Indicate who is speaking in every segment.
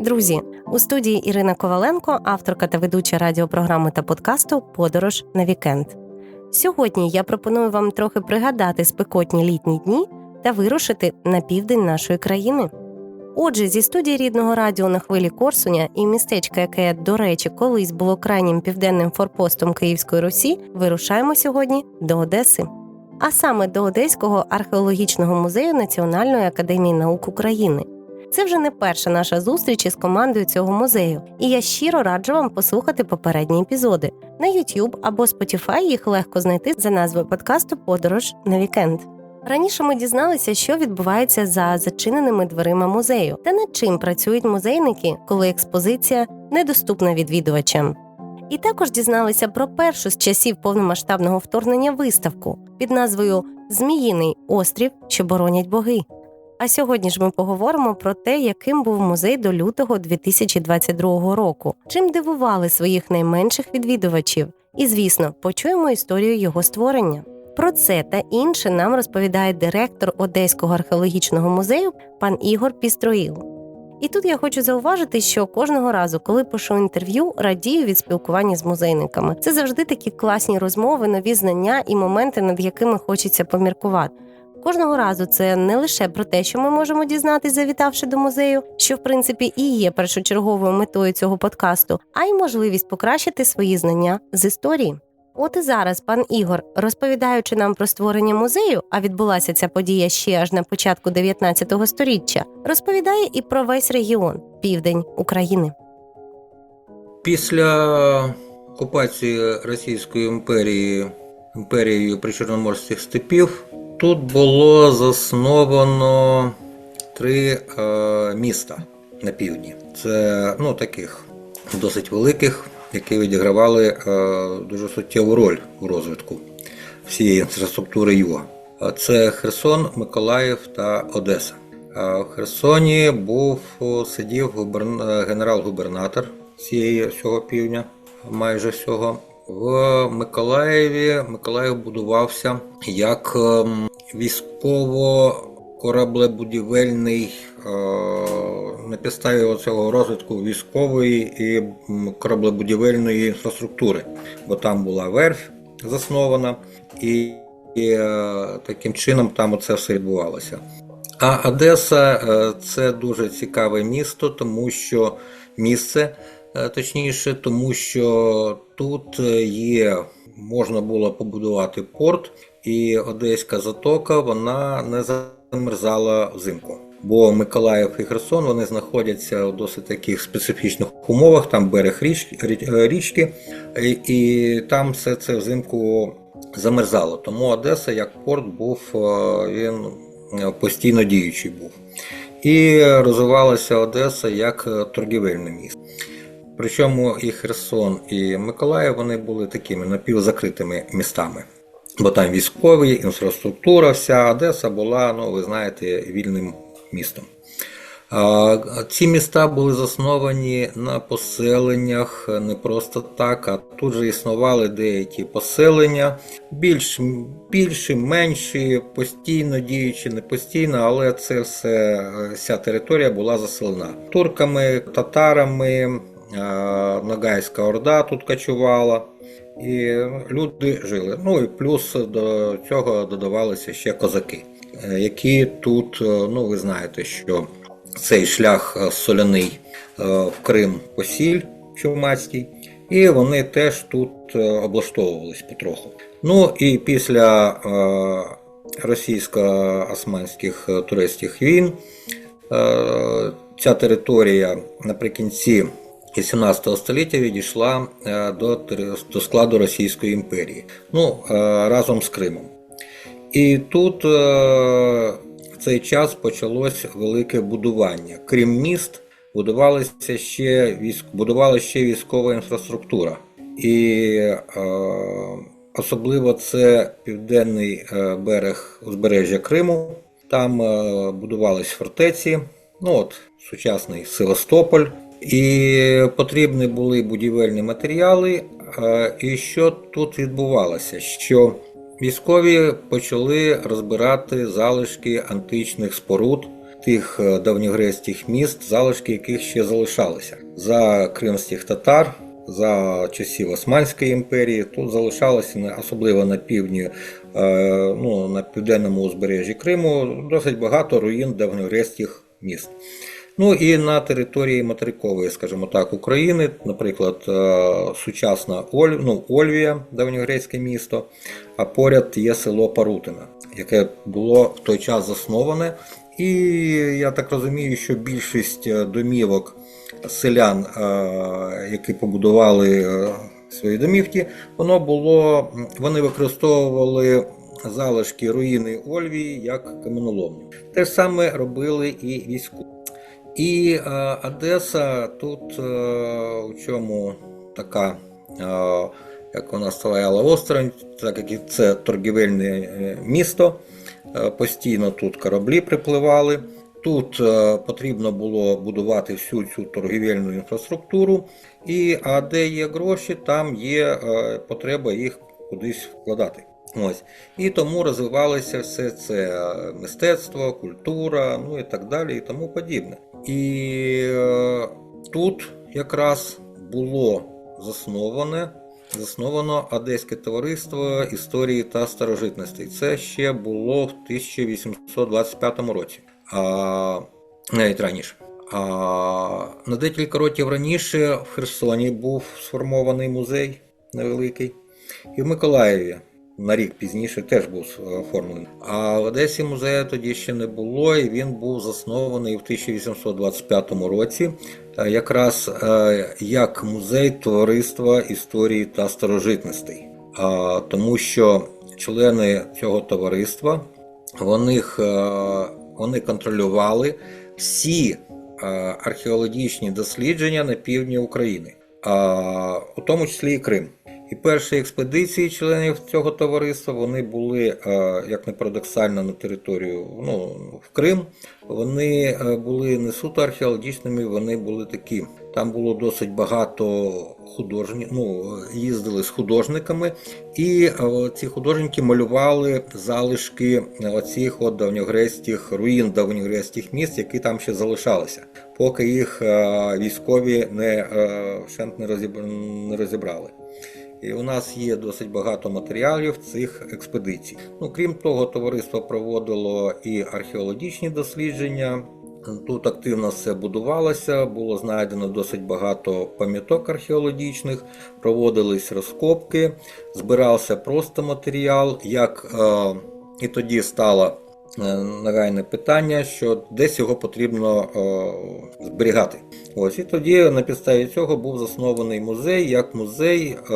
Speaker 1: Друзі, у студії Ірина Коваленко, авторка та ведуча радіопрограми та подкасту Подорож на вікенд. Сьогодні я пропоную вам трохи пригадати спекотні літні дні та вирушити на південь нашої країни. Отже, зі студії рідного радіо на хвилі Корсуня і містечка, яке, до речі, колись було крайнім південним форпостом Київської Русі, вирушаємо сьогодні до Одеси. А саме до Одеського археологічного музею Національної академії наук України. Це вже не перша наша зустріч із командою цього музею, і я щиро раджу вам послухати попередні епізоди. На YouTube або Spotify їх легко знайти за назвою подкасту Подорож на вікенд. Раніше ми дізналися, що відбувається за зачиненими дверима музею та над чим працюють музейники, коли експозиція недоступна відвідувачам. І також дізналися про першу з часів повномасштабного вторгнення виставку під назвою Зміїний острів, що боронять боги. А сьогодні ж ми поговоримо про те, яким був музей до лютого 2022 року, чим дивували своїх найменших відвідувачів, і, звісно, почуємо історію його створення. Про це та інше нам розповідає директор Одеського археологічного музею пан Ігор Пістроїл. І тут я хочу зауважити, що кожного разу, коли пишу інтерв'ю, радію від спілкування з музейниками. Це завжди такі класні розмови, нові знання і моменти, над якими хочеться поміркувати. Кожного разу це не лише про те, що ми можемо дізнатися, завітавши до музею, що в принципі і є першочерговою метою цього подкасту, а й можливість покращити свої знання з історії. От і зараз пан Ігор, розповідаючи нам про створення музею, а відбулася ця подія ще аж на початку 19 століття, розповідає і про весь регіон південь України.
Speaker 2: Після окупації Російської імперії імперією причорноморських степів тут було засновано три е, міста на півдні. Це ну, таких досить великих, які відігравали е, дуже суттєву роль у розвитку всієї інфраструктури Юга. Це Херсон, Миколаїв та Одеса. В Херсоні був сидів губерн... генерал-губернатор всього півдня, майже всього. В Миколаєві Миколаїв будувався як військово-кораблебудівельний на підставі цього розвитку військової і кораблебудівельної інфраструктури, бо там була верфь заснована, і, і таким чином там оце все відбувалося. А Одеса це дуже цікаве місто, тому що місце. Точніше, тому що тут є, можна було побудувати порт, і Одеська затока вона не замерзала взимку. Бо Миколаїв і Херсон вони знаходяться у досить таких специфічних умовах, там берег річки, річки і там все це взимку замерзало. Тому Одеса як порт був, він постійно діючий був. І розвивалася Одеса як торгівельне місто. Причому і Херсон, і Миколаїв вони були такими напівзакритими містами. Бо там військові, інфраструктура, вся Одеса була, ну ви знаєте, вільним містом. Ці міста були засновані на поселеннях не просто так, а тут же існували деякі поселення, більш, більші, менші, постійно діючі, не постійно, але це все, вся територія була заселена турками, татарами, Ногайська Орда тут кочувала. І люди жили. Ну і плюс до цього додавалися ще козаки, які тут, ну ви знаєте, що цей шлях соляний в Крим посіль Чумацький, і вони теж тут облаштовувались потроху. Ну і після російсько-османських турецьких війн ця територія наприкінці. І 17 століття відійшла до до складу Російської імперії, ну разом з Кримом. І тут в цей час почалось велике будування. Крім міст, будувалася ще будувалася ще військова інфраструктура. І особливо це південний берег узбережжя Криму. Там будувались фортеці, ну от сучасний Севастополь. І потрібні були будівельні матеріали. І що тут відбувалося? Що військові почали розбирати залишки античних споруд тих е, давньогрецьких міст, залишки яких ще залишалися. За кримських татар, за часів Османської імперії тут залишалося особливо на півдні, е, ну, на південному узбережжі Криму, досить багато руїн давньогрецьких міст. Ну і на території материкової, скажімо так, України, наприклад, е, сучасна Оль, ну, Ольвія, давньогрецьке місто, а поряд є село Парутине, яке було в той час засноване. І я так розумію, що більшість е, домівок селян, е, які побудували свої домівки, воно було, вони використовували залишки руїни Ольвії як каменоломню. Те ж саме робили і військові. І е, Одеса тут е, у чому така, е, як вона стояла осторонь, так як це торгівельне е, місто. Е, постійно тут кораблі припливали. Тут е, потрібно було будувати всю цю торгівельну інфраструктуру. І а де є гроші, там є е, потреба їх кудись вкладати. Ось. І тому розвивалося все це е, мистецтво, культура, ну і так далі, і тому подібне. І е, тут якраз було засноване, засновано Одеське товариство історії та старожитностей. Це ще було в 1825 році, а навіть раніше. А на декілька років раніше в Херсоні був сформований музей невеликий, і в Миколаєві на рік пізніше теж був оформлений. А в Одесі музею тоді ще не було, і він був заснований в 1825 році, е, якраз е, як музей товариства історії та старожитностей. Тому що члени цього товариства вони, е, вони контролювали всі е, археологічні дослідження на півдні України, у тому числі і Крим. І перші експедиції членів цього товариства вони були, е, як не парадоксально, на територію ну, в Крим. Вони е, були не суто археологічними, вони були такі. Там було досить багато художників, ну, їздили з художниками, і е, ці художники малювали залишки оцих от давньогрецьких руїн давньогрецьких міст, які там ще залишалися, поки їх військові не е, вщент не розібрали. І у нас є досить багато матеріалів цих експедицій. Ну, крім того, товариство проводило і археологічні дослідження. Тут активно все будувалося, було знайдено досить багато пам'яток археологічних, проводились розкопки, збирався просто матеріал. Як е, і тоді стало е, нагальне питання, що десь його потрібно е, зберігати. Ось і тоді на підставі цього був заснований музей як музей е,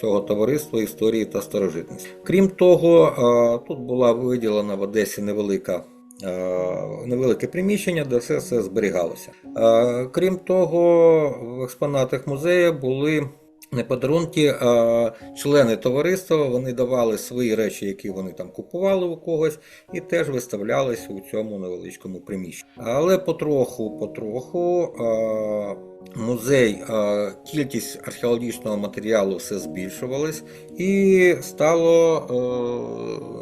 Speaker 2: цього товариства історії та старожитності. Крім того, е, тут була виділена в Одесі невелика. е, Невелике приміщення, де все це зберігалося. Е, Крім того, в експонатах музею були подарунки, члени товариства вони давали свої речі, які вони там купували у когось, і теж виставлялися у цьому невеличкому приміщенні. Але потроху, потроху музей, кількість археологічного матеріалу все збільшувалась, і стало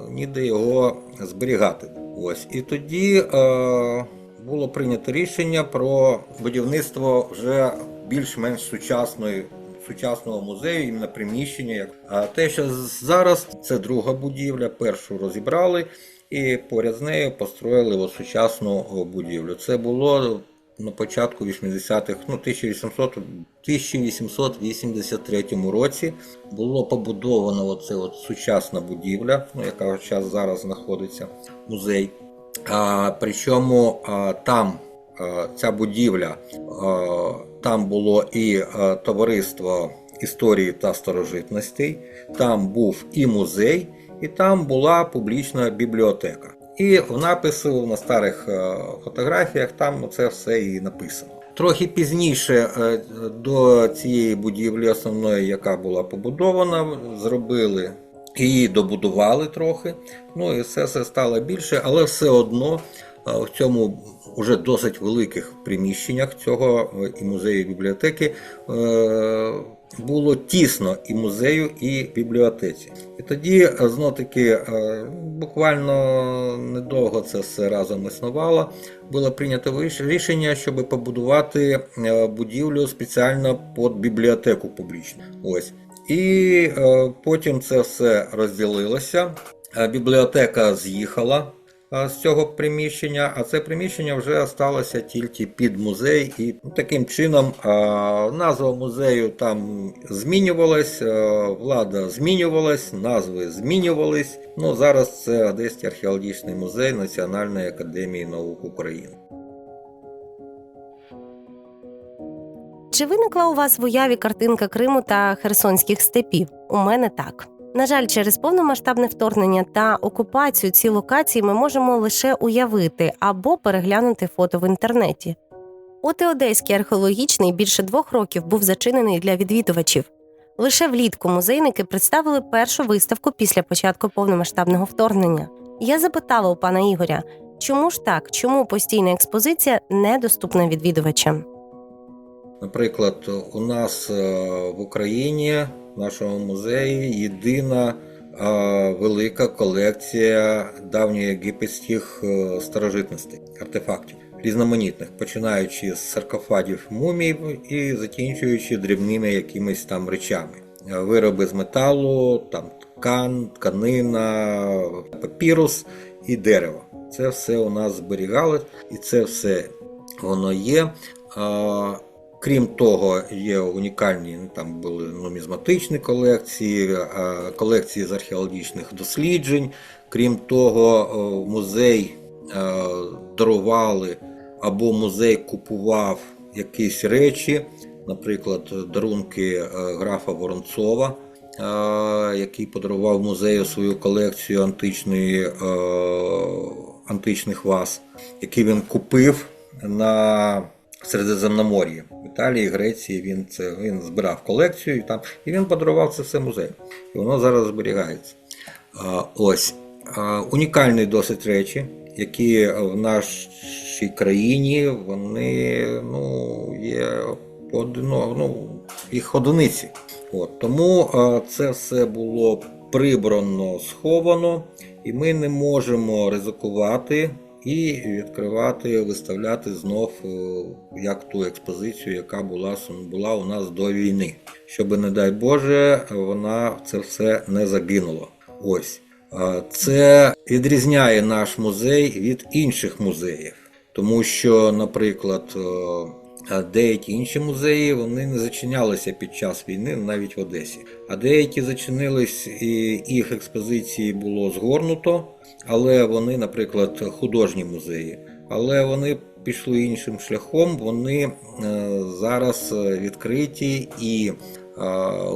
Speaker 2: е, ніде його зберігати. Ось і тоді. Е, було прийнято рішення про будівництво вже більш-менш сучасної сучасного музею, іменно приміщення. А те, що зараз це друга будівля, першу розібрали і поряд з нею построїли сучасну будівлю. Це було на початку 80-х, ну 1800, 1883 році було побудовано оце от сучасна будівля, ну яка зараз знаходиться музей. А, причому а, там ця будівля, там було і товариство історії та старожитностей, там був і музей, і там була публічна бібліотека. І в напису на старих е, фотографіях там це все і написано. Трохи пізніше е, до цієї будівлі основної, яка була побудована, зробили її добудували трохи. Ну і все це стало більше, але все одно е, в цьому вже досить великих приміщеннях цього е, і музею і бібліотеки е, було тісно і музею, і бібліотеці. І тоді знов таки буквально недовго це все разом існувало. Було прийнято рішення, щоб побудувати е, будівлю спеціально під бібліотеку публічну. Ось. І е, потім це все розділилося. Е, Бібліотека з'їхала е, з цього приміщення, а це приміщення вже сталося тільки під музей. І таким чином е, назва музею там змінювалась, е, влада змінювалась, назви змінювались. Ну, зараз це Одеський археологічний музей Національної академії наук України.
Speaker 1: Чи виникла у вас в уяві картинка Криму та Херсонських степів? У мене так. На жаль, через повномасштабне вторгнення та окупацію ці локації ми можемо лише уявити або переглянути фото в інтернеті. От і Одеський археологічний більше двох років був зачинений для відвідувачів. Лише влітку музейники представили першу виставку після початку повномасштабного вторгнення. Я запитала у пана Ігоря, чому ж так, чому постійна експозиція недоступна відвідувачам?
Speaker 2: Наприклад, у нас е, в Україні, в нашому музеї, єдина е, велика колекція давньоєгипетських е, старожитностей, артефактів, різноманітних, починаючи з саркофагів мумій і закінчуючи дрібними якимись там речами. Е, Вироби з металу, там ткан, тканина, папірус і дерево. Це все у нас зберігалось, і це все воно є. Крім того, є унікальні ну, там були нумізматичні колекції, колекції з археологічних досліджень. Крім того, музей е, дарували або музей купував якісь речі, наприклад, дарунки е, графа Воронцова, е, який подарував музею свою колекцію античної, е, античних ваз, які він купив на Середземномор'ї. В Італії, Греції він це він збирав колекцію і там, і він подарував це все музею. І воно зараз зберігається. А, ось а, унікальні досить речі, які в нашій країні вони ну, є одино, ну, їх одиниці. От, тому а, це все було прибрано, сховано, і ми не можемо ризикувати і відкривати, виставляти знов е, як ту експозицію, яка була, була у нас до війни. Щоб, не дай Боже, вона це все не загинуло. Ось. Це відрізняє наш музей від інших музеїв, тому що, наприклад, е, а деякі інші музеї вони не зачинялися під час війни навіть в Одесі. А деякі зачинились, і їх експозиції було згорнуто, але вони, наприклад, художні музеї. Але вони пішли іншим шляхом. Вони е, зараз відкриті і е,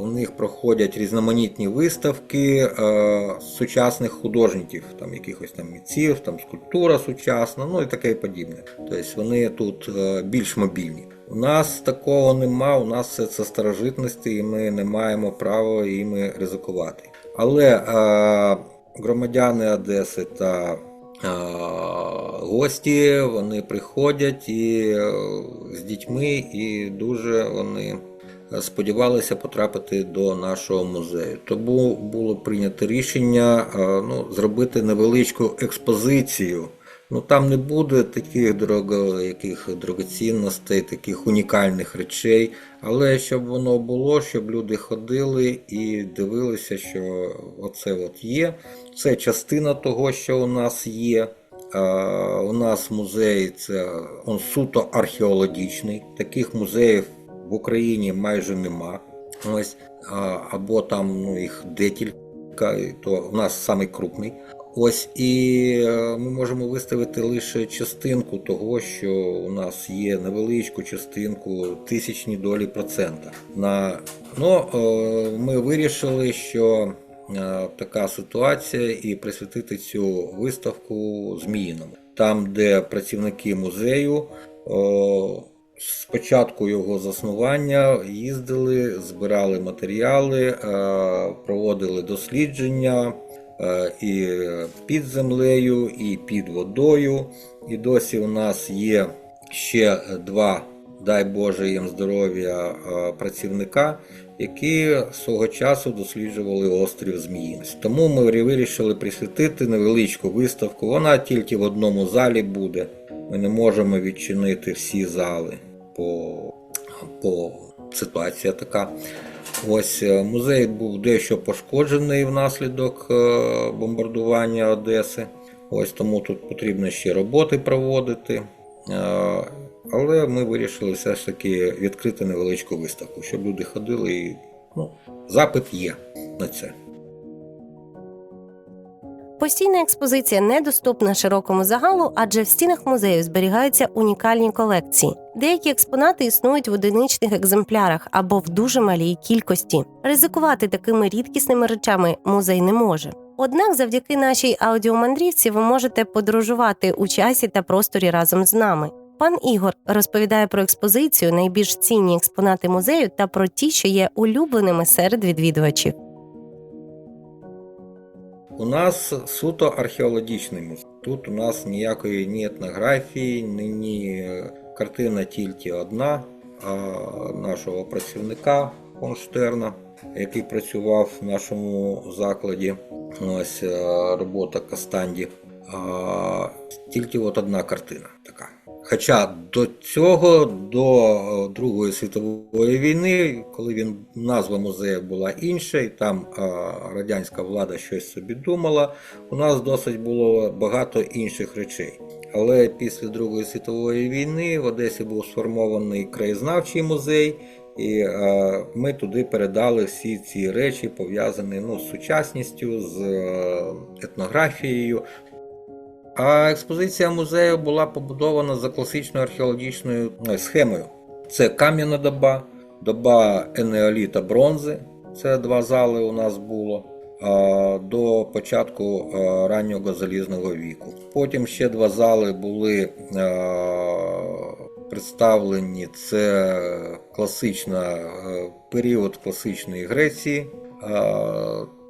Speaker 2: у них проходять різноманітні виставки е, сучасних художників, там якихось там митців, там скульптура сучасна, ну і таке подібне. Тобто вони тут е, більш мобільні. У нас такого нема, у нас все це старожитності, і ми не маємо права іми ризикувати. Але е, громадяни Одеси та е, гості вони приходять і е, з дітьми, і дуже вони сподівалися потрапити до нашого музею. Тому було прийнято рішення е, ну, зробити невеличку експозицію. Ну там не буде таких яких дорогоцінностей, таких унікальних речей, але щоб воно було, щоб люди ходили і дивилися, що оце от є. Це частина того, що у нас є. У нас музей це суто археологічний. Таких музеїв в Україні майже нема. Ось, або там ну, їх декілька, то у нас самий. Ось і е, ми можемо виставити лише частинку того, що у нас є невеличку частинку тисячні долі процента. На ну е, ми вирішили, що е, така ситуація, і присвятити цю виставку Зміїному, там, де працівники музею. О, Спочатку його заснування їздили, збирали матеріали, е, проводили дослідження е, і під землею, і під водою. І досі у нас є ще два, дай Боже їм здоров'я, е, працівника, які свого часу досліджували острів Зміїнець. Тому ми вирішили присвятити невеличку виставку. Вона тільки в одному залі буде. Ми не можемо відчинити всі зали по, по ситуація така. Ось е, музей був дещо пошкоджений внаслідок е, бомбардування Одеси. Ось тому тут потрібно ще роботи проводити. Е, Але ми вирішили все ж таки відкрити невеличку виставку, щоб люди ходили і ну, запит є на це.
Speaker 1: Постійна експозиція недоступна широкому загалу, адже в стінах музею зберігаються унікальні колекції. Деякі експонати існують в одиничних екземплярах або в дуже малій кількості. Ризикувати такими рідкісними речами музей не може. Однак, завдяки нашій аудіомандрівці ви можете подорожувати у часі та просторі разом з нами. Пан Ігор розповідає про експозицію, найбільш цінні експонати музею та про ті, що є улюбленими серед відвідувачів.
Speaker 2: У нас суто археологічний музей. Тут у нас ніякої ні етнографії, ні, ні картина тільки одна а нашого працівника фон Штерна, який працював в нашому закладі. Ось е, робота Кастанді. Тільки от одна картина така. Хоча до цього, до е, Другої світової війни, коли він назва музею була інша, і там а, радянська влада щось собі думала, у нас досить було багато інших речей. Але після Другої світової війни в Одесі був сформований краєзнавчий музей, і е, ми туди передали всі ці речі, пов'язані ну, з сучасністю, з е, етнографією. А експозиція музею була побудована за класичною археологічною е, схемою. Це кам'яна доба, доба енеоліта бронзи. Це два зали у нас було до початку а, раннього залізного віку. Потім ще два зали були а, представлені. Це класична е, період класичної Греції.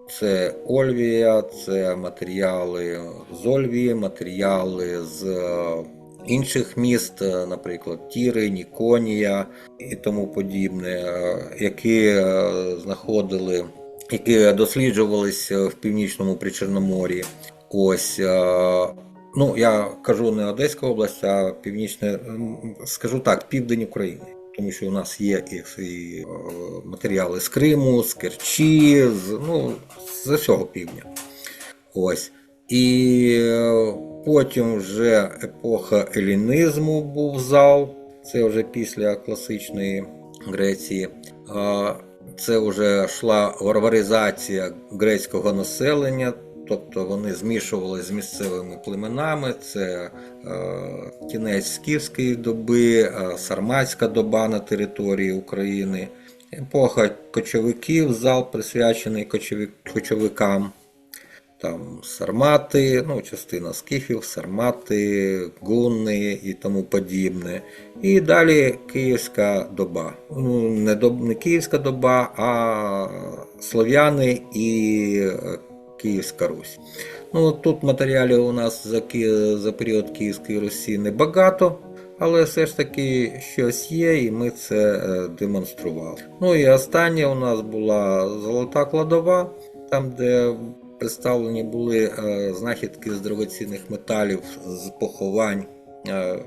Speaker 2: Це Ольвія, це матеріали з Ольвії, матеріали з е, інших міст, е, наприклад, Тіри, Ніконія і тому подібне, е, які знаходили, які досліджувалися в північному Причорномор'ї. Ось. Ну, я кажу не Одеська область, а північне, скажу так, південь України. Тому що у нас є і, е, матеріали з Криму, з Керчі, з, ну, з усього півдня. Ось. І е, потім вже епоха елінізму був зал, це вже після класичної Греції. Це вже йшла варваризація грецького населення, тобто вони змішувалися з місцевими племенами. Це е, кінець скіфської доби, е, сарматська доба на території України. Епоха кочовиків, зал присвячений кочовик, кочовикам. Там сармати, ну, частина скіфів, сармати, гунни і тому подібне. І далі Київська доба. Ну, не, доб, не Київська доба, а Слов'яни і е, Київська Русь. Ну, тут матеріалів у нас за, за період Київської Русі небагато, але все ж таки щось є, і ми це е, демонстрували. Ну і останнє у нас була золота кладова, там, де представлені були е, знахідки з дорогоцінних металів з поховань е,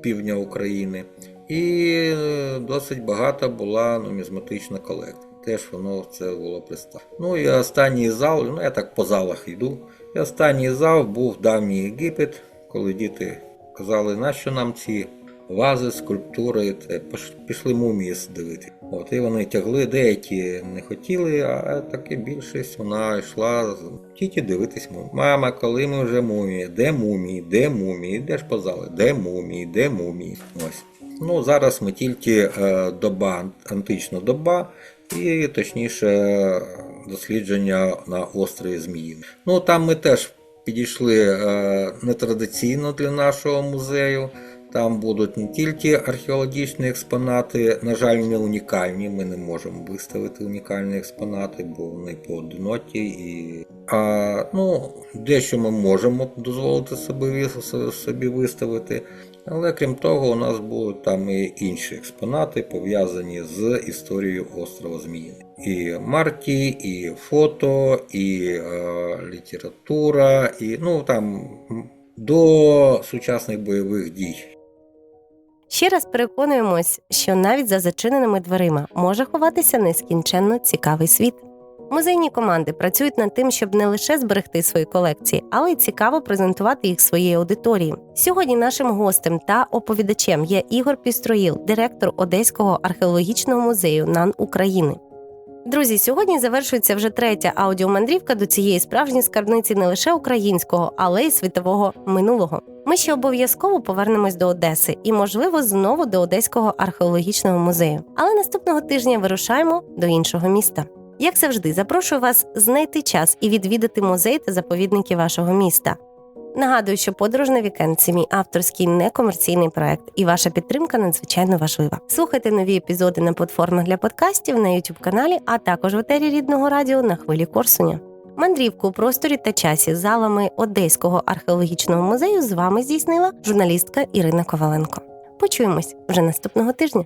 Speaker 2: півдня України. І досить багата була нумізматична колекція. Теж воно це було представлено. Ну і останній зал, ну я так по залах йду. І останній зал був давній Єгипет, коли діти казали, нащо нам ці вази, скульптури, це пішли мумії дивити. От, і вони тягли, деякі не хотіли, а таки більшість вона йшла тільки дивитись мумії. Мама, коли ми вже мумії? Де мумії? Де мумії? Де ж по? Де мумії? Де мумії? Ось. Ну, зараз ми тільки е, доба, антична доба, і точніше дослідження на острові Зміїв. Ну там ми теж підійшли е, нетрадиційно для нашого музею. Там будуть не тільки археологічні експонати, на жаль, не унікальні. Ми не можемо виставити унікальні експонати, бо вони поодинокі. І... А, ну, дещо ми можемо дозволити собі, собі виставити. Але крім того, у нас будуть там і інші експонати, пов'язані з історією острова Зміїний. І марки, і фото, і е, література, і ну там до сучасних бойових дій.
Speaker 1: Ще раз переконуємось, що навіть за зачиненими дверима може ховатися нескінченно цікавий світ. Музейні команди працюють над тим, щоб не лише зберегти свої колекції, але й цікаво презентувати їх своїй аудиторії. Сьогодні нашим гостем та оповідачем є Ігор Пістроїл, директор Одеського археологічного музею НАН України. Друзі, сьогодні завершується вже третя аудіомандрівка до цієї справжньої скарбниці не лише українського, але й світового минулого. Ми ще обов'язково повернемось до Одеси і, можливо, знову до Одеського археологічного музею. Але наступного тижня вирушаємо до іншого міста. Як завжди, запрошую вас знайти час і відвідати музей та заповідники вашого міста. Нагадую, що подорож на вікенд це мій авторський некомерційний проект, і ваша підтримка надзвичайно важлива. Слухайте нові епізоди на платформах для подкастів на youtube каналі, а також в етері рідного радіо на хвилі Корсуня. Мандрівку у просторі та часі залами Одеського археологічного музею з вами здійснила журналістка Ірина Коваленко. Почуємось вже наступного тижня.